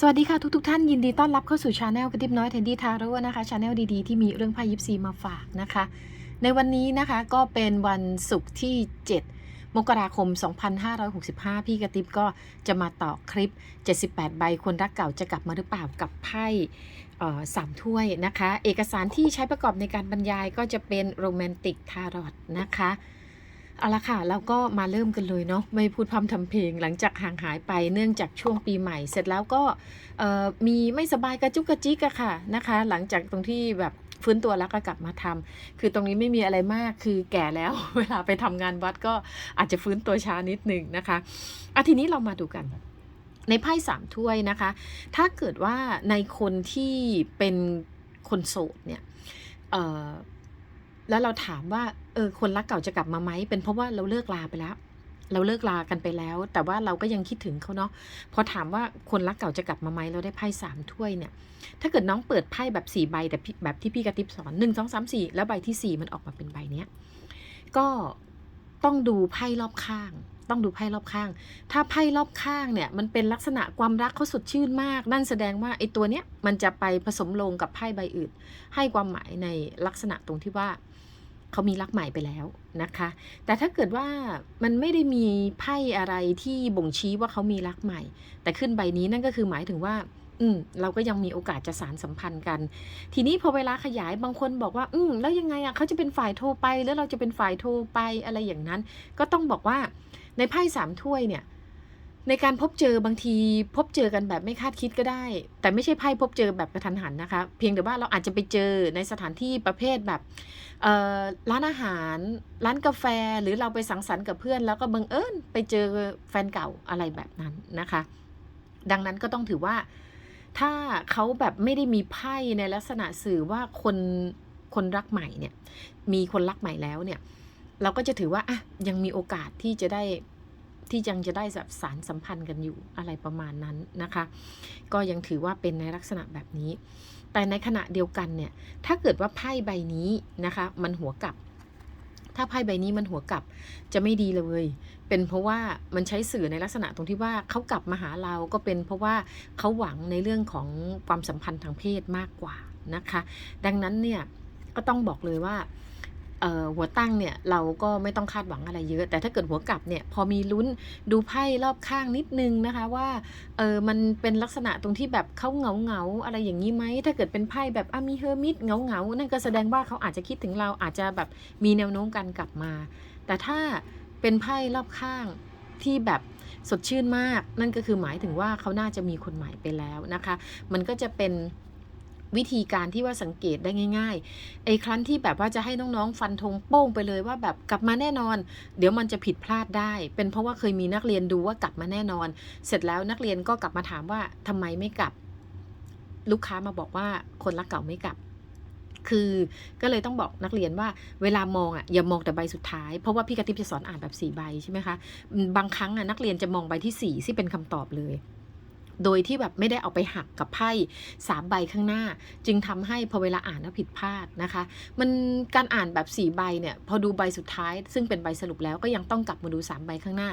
สวัสดีค่ะทุกทท่านยินดีต้อนรับเข้าสู่ชาแนลกระติบน้อยเทนดี้ทาร่นะคะชาแนลดีๆ ที่มีเรื่องไพ่ยิปซีมาฝากนะคะ ในวันนี้นะคะก็เป็นวันศุกร์ที่ 7 มกราคม 2565 พี่กระติบก็จะมาต่อคลิป 78 ใบคนรักเก่าจะกลับมาหรือเปล่ากับไพ่สามถ้วยนะคะ เอกสารที่ใช้ประกอบในการบรรยายก็จะเป็นโรแมนติกทารอตนะคะ เอาละค่ะเราก็มาเริ่มกันเลยเนาะไม่พูดพร่ำทำเพลงหลังจากห่างหายไปเนื่องจากช่วงปีใหม่ เสร็จแล้วก็มีไม่สบายกระจุกกระจิกอะค่ะนะคะ หลังจากตรงที่แบบฟื้นตัวแล้วก็กลับมาทำคือตรงนี้ไม่มีอะไรมาก คือแก่แล้ว เวลาไปทำงานวัดก็อาจจะฟื้นตัวช้านิดหนึ่งนะคะอะทีนี้เรามาดูกันในไพ่สามถ้วยนะคะ ถ้าเกิดว่าในคนที่เป็นคนโสดเนี่ยแล้วเราถามว่า เออคนรักเก่าจะกลับมาไหมเป็นเพราะว่าเราเลิกลาไปแล้ว เราเลิกลากันไปแล้ว แต่ว่าเราก็ยังคิดถึงเขาเนาะพอถามว่าคนรักเก่าจะกลับมาไหมเราได้ไพ่สามถ้วยเนี่ย ถ้าเกิดน้องเปิดไพ่แบบสี่ใบแต่แบบที่พี่กระติบสอนหนึ่งสองสามสี่แล้วใบที่สี่มันออกมาเป็นใบเนี้ยก็ต้องดูไพ่รอบข้าง ต้องดูไพ่รอบข้าง ถ้าไพ่รอบข้างเนี่ยมันเป็นลักษณะความรักเขาสดชื่นมาก นั่นแสดงว่าไอ้ตัวเนี้ยมันจะไปผสมลงกับไพ่ใบอื่น ให้ความหมายในลักษณะตรงที่ว่า เขามีรักใหม่ไปแล้วนะคะ แต่ถ้าเกิดว่ามันไม่ได้มีไพ่อะไรที่บ่งชี้ว่าเขามีรักใหม่ แต่ขึ้นใบนี้นั่นก็คือหมายถึงว่า อืม เราก็ยังมีโอกาสจะสารสัมพันธ์กัน ทีนี้พอเวลาขยายบางคนบอกว่า อืม แล้วยังไงอะเขาจะเป็นฝ่ายโทรไป แล้วเราจะเป็นฝ่ายโทรไปอะไรอย่างนั้น ก็ต้องบอกว่าในไพ่สามถ้วยเนี่ย ในการพบเจอบางทีพบเจอกันแบบไม่คาดคิดก็ได้ แต่ไม่ใช่ไพ่พบเจอแบบกระทันหันนะคะ เพียงแต่ว่าเราอาจจะไปเจอในสถานที่ประเภทแบบร้านอาหาร ร้านกาแฟหรือเราไปสังสรรค์กับเพื่อน แล้วก็บังเอิญไปเจอแฟนเก่าอะไรแบบนั้นนะคะ ดังนั้นก็ต้องถือว่าถ้าเขาแบบไม่ได้มีไพ่ในลักษณะสื่อว่าคนคนรักใหม่เนี่ยมีคนรักใหม่แล้วเนี่ย เราก็จะถือว่าอะยังมีโอกาสที่จะได้ ที่ยังจะได้แบบสารสัมพันธ์กันอยู่อะไรประมาณนั้นนะคะ ก็ยังถือว่าเป็นในลักษณะแบบนี้ แต่ในขณะเดียวกันเนี่ยถ้าเกิดว่าไพ่ใบนี้นะคะ มันหัวกลับ ถ้าไพ่ใบนี้มันหัวกลับจะไม่ดีเลย เป็นเพราะว่ามันใช้สื่อในลักษณะตรงที่ว่าเขากลับมาหาเราก็เป็นเพราะว่าเขาหวังในเรื่องของความสัมพันธ์ทางเพศมากกว่านะคะ ดังนั้นเนี่ยก็ต้องบอกเลยว่า หัวตั้งเนี่ยเราก็ไม่ต้องคาดหวังอะไรเยอะ แต่ถ้าเกิดหัวกลับเนี่ยพอมีลุ้นดูไพ่รอบข้างนิดนึงนะคะว่าเออมันเป็นลักษณะตรงที่แบบเขาเหงาเหงาอะไรอย่างนี้ไหมถ้าเกิดเป็นไพ่แบบอะมีเฮอร์มิตเหงาเหงานั่นก็แสดงว่าเขาอาจจะคิดถึงเราอาจจะแบบมีแนวโน้มการกลับมา แต่ถ้าเป็นไพ่รอบข้างที่แบบสดชื่นมาก นั่นก็คือหมายถึงว่าเขาน่าจะมีคนใหม่ไปแล้วนะคะ มันก็จะเป็น วิธีการที่ว่าสังเกตได้ง่ายๆไอ้ครั้นที่แบบว่าจะให้น้องๆ ฟันธงโป้งไปเลยว่าแบบกลับมาแน่นอน เดี๋ยวมันจะผิดพลาดได้ เป็นเพราะว่าเคยมีนักเรียนดูว่ากลับมาแน่นอน เสร็จแล้วนักเรียนก็กลับมาถามว่าทำไมไม่กลับ ลูกค้ามาบอกว่าคนรักเก่าไม่กลับคือก็เลยต้องบอกนักเรียนว่าเวลามองอะอย่ามองแต่ใบสุดท้ายเพราะว่าพี่กติบจะสอนอ่านแบบสี่ใบใช่ไหมคะบางครั้งอะนักเรียนจะมองใบที่สี่ที่เป็นคำตอบเลย โดยที่แบบไม่ได้เอาไปหักกับไพ่สามใบข้างหน้า จึงทำให้พอเวลาอ่านแล้วผิดพลาดนะคะ มันการอ่านแบบสี่ใบเนี่ยพอดูใบสุดท้าย ซึ่งเป็นใบสรุปแล้วก็ยังต้องกลับมาดูสามใบข้างหน้า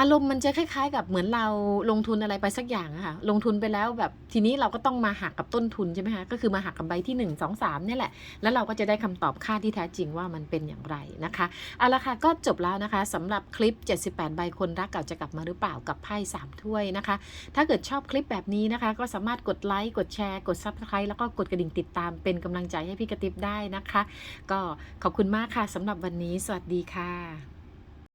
อารมณ์มันจะคล้ายๆ กับเหมือนเราลงทุนอะไรไปสักอย่างอะค่ะ ลงทุนไปแล้วแบบทีนี้เราก็ต้องมาหักกับต้นทุนใช่ไหมคะ ก็คือมาหักกับใบที่ 1 2 3เนี่ยแหละ แล้วเราก็จะได้คำตอบค่าที่แท้จริงว่ามันเป็นอย่างไรนะคะเอาละค่ะก็จบแล้วนะคะสำหรับคลิป 78 ใบคนรักเก่าจะกลับมาหรือเปล่ากับไพ่3ถ้วยนะคะ ถ้าเกิดชอบคลิปแบบนี้นะคะ ก็สามารถกดไลค์กดแชร์กด Subscribe แล้วก็กดกระดิ่งติดตามเป็นกำลังใจให้พี่กระติบได้นะคะ ก็ขอบคุณมากค่ะสำหรับวันนี้ สวัสดีค่ะ